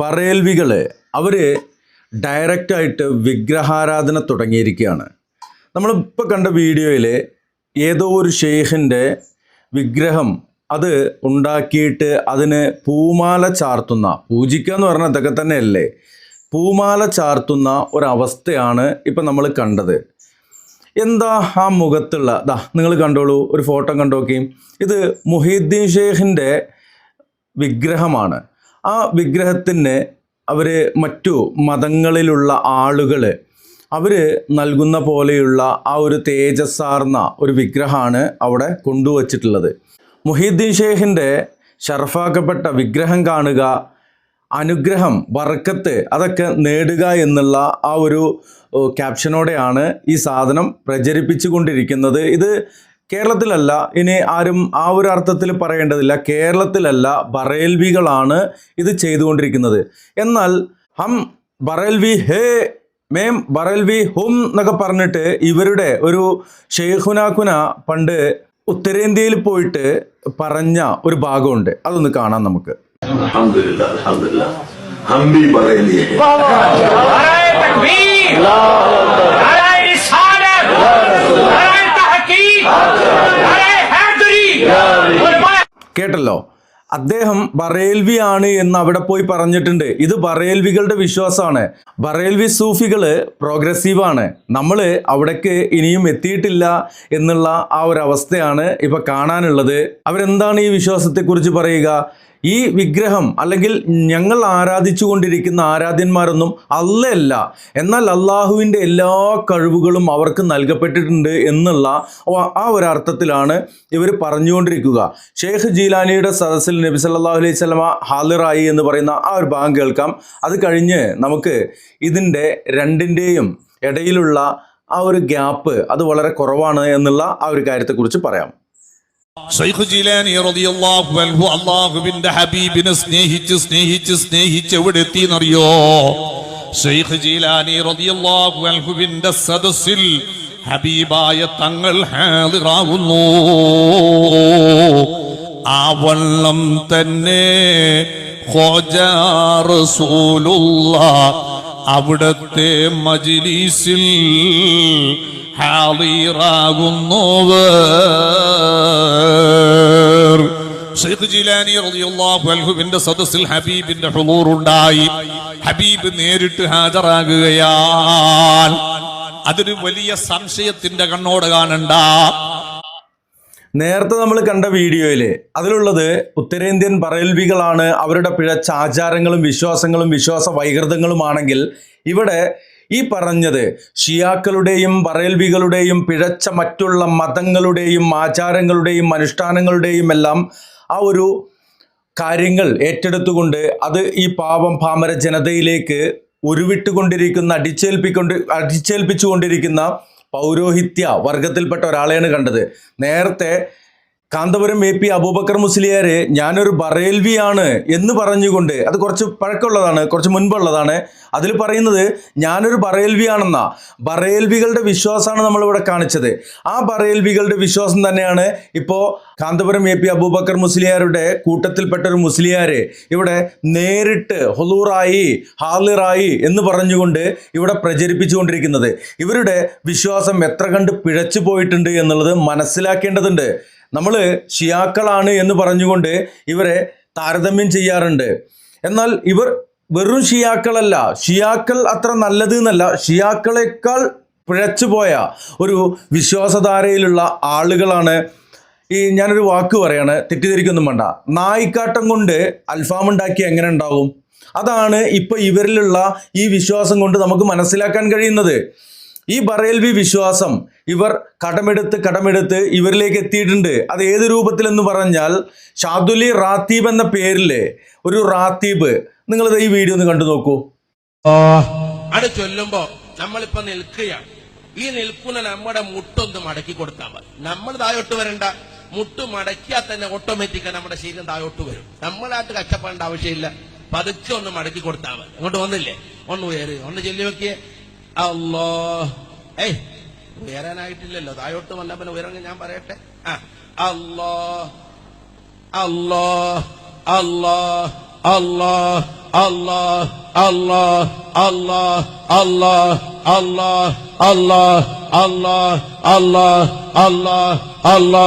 ബറേൽവികൾ അവർ ഡയറക്റ്റായിട്ട് വിഗ്രഹാരാധന തുടങ്ങിയിരിക്കുകയാണ്. നമ്മളിപ്പോൾ കണ്ട വീഡിയോയിൽ ഏതോ ഒരു ഷെയ്ഖിന്റെ വിഗ്രഹം അത് ഉണ്ടാക്കിയിട്ട് അതിന് പൂമാല ചാർത്തുന്ന പൂജിക്കുക എന്ന് പറഞ്ഞാൽ ഇതൊക്കെ തന്നെയല്ലേ? പൂമാല ചാർത്തുന്ന ഒരവസ്ഥയാണ് ഇപ്പം നമ്മൾ കണ്ടത്. എന്താ ആ മുഖത്തുള്ള ദാ നിങ്ങൾ കണ്ടോളൂ ഒരു ഫോട്ടോ കണ്ടോക്കി ഇത് മുഹീദ്ദീൻ ഷെയ്ഖിന്റെ വിഗ്രഹമാണ്. ആ വിഗ്രഹത്തിന് അവർ മറ്റു മതങ്ങളിലുള്ള ആളുകൾ അവർ നൽകുന്ന പോലെയുള്ള ആ ഒരു തേജസ്സാർന്ന ഒരു വിഗ്രഹമാണ് അവിടെ കൊണ്ടുവച്ചിട്ടുള്ളത്. മുഹീദ്ദീൻ ഷേഖിന്റെ ഷർഫാക്കപ്പെട്ട വിഗ്രഹം കാണുക അനുഗ്രഹം വറക്കത്ത് അതൊക്കെ നേടുക എന്നുള്ള ആ ഒരു ക്യാപ്ഷനോടെയാണ് ഈ സാധനം പ്രചരിപ്പിച്ചു കൊണ്ടിരിക്കുന്നത് ഇത് കേരളത്തിലല്ല ഇനി ആരും ആ ഒരു അർത്ഥത്തിൽ പറയേണ്ടതില്ല. കേരളത്തിലല്ല ബറേൽവികളാണ് ഇത് ചെയ്തുകൊണ്ടിരിക്കുന്നത്. എന്നാൽ ഹം ബറേൽവി ഹേ മേം ബറേൽവി ഹും എന്നൊക്കെ പറഞ്ഞിട്ട് ഇവരുടെ ഒരു ഷെയ്ഖുനാഖുന പണ്ട് ഉത്തരേന്ത്യയിൽ പോയിട്ട് പറഞ്ഞ ഒരു ഭാഗമുണ്ട്. അതൊന്ന് കാണാം നമുക്ക്. അലഹമില്ല അദ്ദേഹം ബറേൽവി ആണ് എന്ന് അവിടെ പോയി പറഞ്ഞിട്ടുണ്ട്. ഇത് ബറേൽവികളുടെ വിശ്വാസമാണ്. ബറേൽവി സൂഫികൾ പ്രോഗ്രസീവാണ് നമ്മൾ അവിടേക്ക് ഇനിയും എത്തിയിട്ടില്ല എന്നുള്ള ആ ഒരു അവസ്ഥയാണ് ഇപ്പൊ കാണാനുള്ളത്. അവരെന്താണ് ഈ വിശ്വാസത്തെക്കുറിച്ച് പറയുക? ഈ വിഗ്രഹം അല്ലെങ്കിൽ ഞങ്ങൾ ആരാധിച്ചു കൊണ്ടിരിക്കുന്ന ആരാധ്യന്മാരൊന്നും അല്ലയല്ല. എന്നാൽ അള്ളാഹുവിന്റെ എല്ലാ കഴിവുകളും അവർക്ക് നൽകപ്പെട്ടിട്ടുണ്ട് എന്നുള്ള ആ- ഒരു അർത്ഥത്തിലാണ് ഇവർ പറഞ്ഞുകൊണ്ടിരിക്കുക. ഷെയ്ഖ് ജീലാനിയുടെ സദസ്സിൽ നബി സല്ലാഹു അലൈഹി സ്വലമ ഹാലിറായി എന്ന് പറയുന്ന ആ ഒരു ഭാഗം കേൾക്കാം. അത് കഴിഞ്ഞ് നമുക്ക് ഇതിന്റെ രണ്ടിന്റെയും ഇടയിലുള്ള ആ ഒരു ഗ്യാപ്പ് അത് വളരെ കുറവാണ് എന്നുള്ള ആ ഒരു കാര്യത്തെക്കുറിച്ച് പറയാം ഷൈഖ് ജീലാനി റളിയല്ലാഹു അൻഹു അള്ളാഹുവിന്റെ ഹബീബിനെ സ്നേഹിച്ച് സ്നേഹിച്ച് സ്നേഹിച്ച് എവിടെ എത്തിയെന്നറിയോ ഷൈഖ് ജീലാനി റളിയല്ലാഹു അൻഹുവിന്റെ സദസ്സിൽ ഹബീബായ തങ്ങൾ ഹാളിറാവുന്നു ആ വള്ളം തന്നെ അവിടത്തെ മജിലിസിൽ ഹാളിറാകുന്നവർ. ഷെയ്ഖ് ജിലാനി റളിയല്ലാഹു അൻഹുവിന്റെ സദസ്സിൽ ഹബീബിന്റെ ഹുളൂർ ഉണ്ടായി ഹബീബ് നേരിട്ട് ഹാജരാകുകയാണ്. അതൊരു വലിയ സംശയത്തിന്റെ കണ്ണോട് കാണണ്ട. നേരത്തെ നമ്മൾ കണ്ട വീഡിയോയിൽ അതിലുള്ളത് ഉത്തരേന്ത്യൻ ബറേൽവികളാണ് അവരുടെ പിഴച്ച ആചാരങ്ങളും വിശ്വാസങ്ങളും വിശ്വാസ വൈകൃതങ്ങളുമാണെങ്കിൽ ഇവിടെ ഈ പറഞ്ഞത് ഷിയാക്കളുടെയും ബറേൽവികളുടെയും പിഴച്ച മറ്റുള്ള മതങ്ങളുടെയും ആചാരങ്ങളുടെയും അനുഷ്ഠാനങ്ങളുടെയും എല്ലാം ആ ഒരു കാര്യങ്ങൾ ഏറ്റെടുത്തുകൊണ്ട് അത് ഈ പാവം പാമര ജനതയിലേക്ക് ഉരുവിട്ടുകൊണ്ടിരിക്കുന്ന അടിച്ചേൽപ്പിക്കൊണ്ട് അടിച്ചേൽപ്പിച്ചുകൊണ്ടിരിക്കുന്ന പൗരോഹിത്യ വർഗത്തിൽപ്പെട്ട ഒരാളെയാണ് കണ്ടത്. നേരത്തെ കാന്തപുരം എ പി അബൂബക്കർ മുസ്ലിയാരെ ഞാനൊരു ബറേൽവിയാണ് എന്ന് പറഞ്ഞുകൊണ്ട് അത് കുറച്ച് പഴക്കമുള്ളതാണ് കുറച്ച് മുൻപുള്ളതാണ്. അതിൽ പറയുന്നത് ഞാനൊരു ബറേൽവിയാണെന്നാ. ബറേൽവികളുടെ വിശ്വാസമാണ് നമ്മളിവിടെ കാണിച്ചത്. ആ ബറേൽവികളുടെ വിശ്വാസം തന്നെയാണ് ഇപ്പോൾ കാന്തപുരം എ പി അബൂബക്കർ മുസ്ലിയാരുടെ കൂട്ടത്തിൽപ്പെട്ട ഒരു മുസ്ലിയാരെ ഇവിടെ നേരിട്ട് ഹൊലൂറായി ഹാലിറായി എന്ന് പറഞ്ഞുകൊണ്ട് ഇവിടെ പ്രചരിപ്പിച്ചുകൊണ്ടിരിക്കുന്നത്. ഇവരുടെ വിശ്വാസം എത്ര കണ്ട് പിഴച്ചു പോയിട്ടുണ്ട് എന്നുള്ളത് മനസ്സിലാക്കേണ്ടതുണ്ട്. നമ്മൾ ഷിയാക്കളാണ് എന്ന് പറഞ്ഞുകൊണ്ട് ഇവരെ താരതമ്യം ചെയ്യാറുണ്ട്. എന്നാൽ ഇവർ വെറും ഷിയാക്കളല്ല. ഷിയാക്കൾ അത്ര നല്ലത് എന്നല്ല. ഷിയാക്കളെക്കാൾ പിഴച്ചുപോയ ഒരു വിശ്വാസധാരയിലുള്ള ആളുകളാണ്. ഈ ഞാനൊരു വാക്ക് പറയാണ് തെറ്റിദ്ധരിക്കൊന്നും വേണ്ട. നായിക്കാട്ടം കൊണ്ട് അൽഫാം ഉണ്ടാക്കി എങ്ങനെ ഉണ്ടാവും? അതാണ് ഇപ്പൊ ഇവരിലുള്ള ഈ വിശ്വാസം കൊണ്ട് നമുക്ക് മനസ്സിലാക്കാൻ കഴിയുന്നത്. ഈ ബറേൽവി വിശ്വാസം ഇവർ കടമെടുത്ത് കടമെടുത്ത് ഇവരിലേക്ക് എത്തിയിട്ടുണ്ട്. അത് ഏത് രൂപത്തിലെന്ന് പറഞ്ഞാൽ ഷാദുലി റാത്തീബ് എന്ന പേരിൽ ഒരു റാത്തീബ്. നിങ്ങൾ ഈ വീഡിയോ ഒന്ന് കണ്ടു നോക്കൂ. അത് ചൊല്ലുമ്പോ നമ്മളിപ്പോ നിൽക്കുകയാണ്. ഈ നിൽക്കുന്ന നമ്മുടെ മുട്ടൊന്ന് മടക്കി കൊടുത്താൽ മതി. നമ്മൾ താഴോട്ട് വരണ്ട. മുട്ട് മടക്കിയാൽ തന്നെ ഓട്ടോമാറ്റിക്കാ നമ്മുടെ ശരീരം താഴോട്ട് വരും. നമ്മളായിട്ട് കഷ്ടപ്പെടേണ്ട ആവശ്യമില്ല. പതുക്കെ ഒന്ന് മടക്കി കൊടുത്താൽ മതി. അങ്ങോട്ട് വന്നില്ലേ? ഒന്ന് ഉയര്. ഒന്ന് ചൊല്ലി നോക്കിയേ. അല്ലോ ഏയ്. ഉയരാനായിട്ടില്ലല്ലോ താഴോട്ട് വന്ന പിന്നെ ഉയരങ്ങ് ഞാൻ പറയട്ടെ ആ അല്ലോ അല്ലോ അല്ലോ അല്ലോ അല്ലോ അല്ലോ അല്ലോ അല്ലോ അല്ലോ അല്ലോ അല്ലോ അല്ലോ അല്ലോ അല്ലോ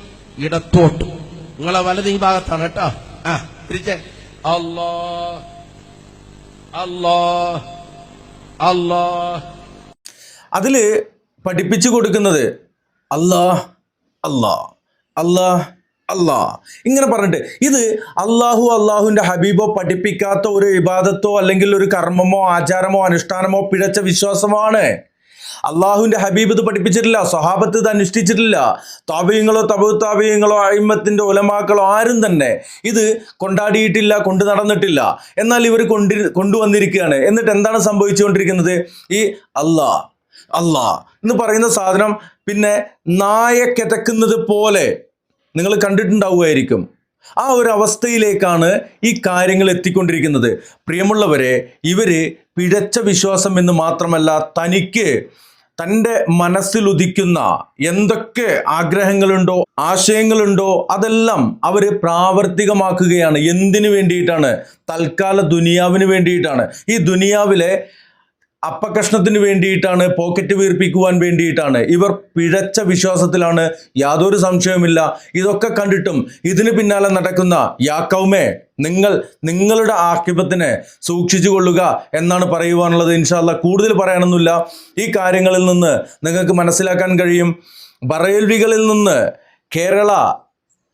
ഇടത്തോട്ടും. നിങ്ങളെ വലത് ഈ ഭാഗത്താണ് കേട്ടോ. ആ തിരിച്ചേ അല്ലോ അല്ലോ അല്ലോ. അതിൽ പഠിപ്പിച്ചു കൊടുക്കുന്നത് അല്ലാ അല്ലാ അല്ലാ അല്ലാ. ഇങ്ങനെ പറഞ്ഞിട്ട് ഇത് അള്ളാഹു അള്ളാഹുവിന്റെ ഹബീബോ പഠിപ്പിക്കാത്ത ഒരു വിവാദത്തോ അല്ലെങ്കിൽ ഒരു കർമ്മമോ ആചാരമോ അനുഷ്ഠാനമോ പിഴച്ച വിശ്വാസമാണ്. അള്ളാഹുവിന്റെ ഹബീബ് ഇത് പഠിപ്പിച്ചിട്ടില്ല സ്വഹാബത്ത് ഇത് അനുഷ്ഠിച്ചിട്ടില്ല. താപീയങ്ങളോ തപുത്താപീയങ്ങളോ അഴിമത്തിന്റെ ഉലമാക്കളോ ആരും തന്നെ ഇത് കൊണ്ടാടിയിട്ടില്ല കൊണ്ടു നടന്നിട്ടില്ല. എന്നാൽ ഇവർ കൊണ്ടി കൊണ്ടുവന്നിരിക്കുകയാണ്. എന്നിട്ട് എന്താണ് സംഭവിച്ചുകൊണ്ടിരിക്കുന്നത്? ഈ അല്ലാ അല്ലാ എന്ന് പറയുന്ന സാധനം പിന്നെ നായ കിതക്കുന്നത് പോലെ നിങ്ങൾ കണ്ടിട്ടുണ്ടാവുമായിരിക്കും. ആ ഒരു അവസ്ഥയിലേക്കാണ് ഈ കാര്യങ്ങൾ എത്തിക്കൊണ്ടിരിക്കുന്നത്. പ്രിയമുള്ളവരെ ഇവർ പിഴച്ച വിശ്വാസം എന്ന് മാത്രമല്ല തനിക്ക് തന്റെ മനസ്സിലുദിക്കുന്ന എന്തൊക്കെ ആഗ്രഹങ്ങളുണ്ടോ ആശയങ്ങളുണ്ടോ അതെല്ലാം അവർ പ്രാവർത്തികമാക്കുകയാണ്. എന്തിനു വേണ്ടിയിട്ടാണ്? തൽക്കാല ദുനിയാവിന് വേണ്ടിയിട്ടാണ്. ഈ ദുനിയാവിലെ അപ്പകഷ്ണത്തിന് വേണ്ടിയിട്ടാണ് പോക്കറ്റ് വീർപ്പിക്കുവാൻ വേണ്ടിയിട്ടാണ്. ഇവർ പിഴച്ച വിശ്വാസത്തിലാണ് യാതൊരു സംശയവുമില്ല. ഇതൊക്കെ കണ്ടിട്ടും ഇതിന് പിന്നാലെ നടക്കുന്ന യാക്കൗമേ നിങ്ങൾ നിങ്ങളുടെ ആക്ഷേപത്തിനെ സൂക്ഷിച്ചു കൊള്ളുക എന്നാണ് പറയുവാനുള്ളത്. ഇൻഷാല്ല കൂടുതൽ പറയാനൊന്നുമില്ല. ഈ കാര്യങ്ങളിൽ നിന്ന് നിങ്ങൾക്ക് മനസ്സിലാക്കാൻ കഴിയും. ബറയൽവികളിൽ നിന്ന് കേരള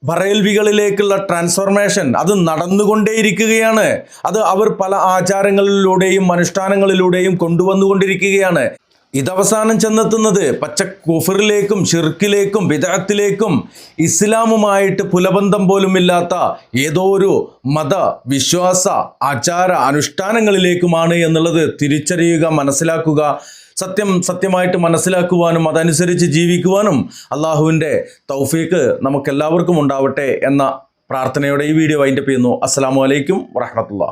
ബറേൽവികളിലേക്കുള്ള ട്രാൻസ്ഫോർമേഷൻ അത് നടന്നുകൊണ്ടേയിരിക്കുകയാണ്. അത് അവർ പല ആചാരങ്ങളിലൂടെയും അനുഷ്ഠാനങ്ങളിലൂടെയും കൊണ്ടുവന്നുകൊണ്ടിരിക്കുകയാണ്. ഇതവസാനം ചെന്നെത്തുന്നത് പച്ച കുഫറിലേക്കും ഷിർക്കിലേക്കും വിദഗ്ധത്തിലേക്കും ഇസ്ലാമുമായിട്ട് പുലബന്ധം പോലുമില്ലാത്ത ഏതോ ഒരു മത വിശ്വാസ ആചാര അനുഷ്ഠാനങ്ങളിലേക്കുമാണ് എന്നുള്ളത് തിരിച്ചറിയുക മനസ്സിലാക്കുക. സത്യം സത്യമായിട്ട് മനസ്സിലാക്കുവാനും അതനുസരിച്ച് ജീവിക്കുവാനും അള്ളാഹുവിന്റെ തൗഫീക്ക് നമുക്കെല്ലാവർക്കും ഉണ്ടാവട്ടെ എന്ന പ്രാർത്ഥനയോടെ ഈ വീഡിയോ വൈൻഡപ്പ് ചെയ്യുന്നു. അസ്സാം വലൈക്കും വറഹമത്തുള്ള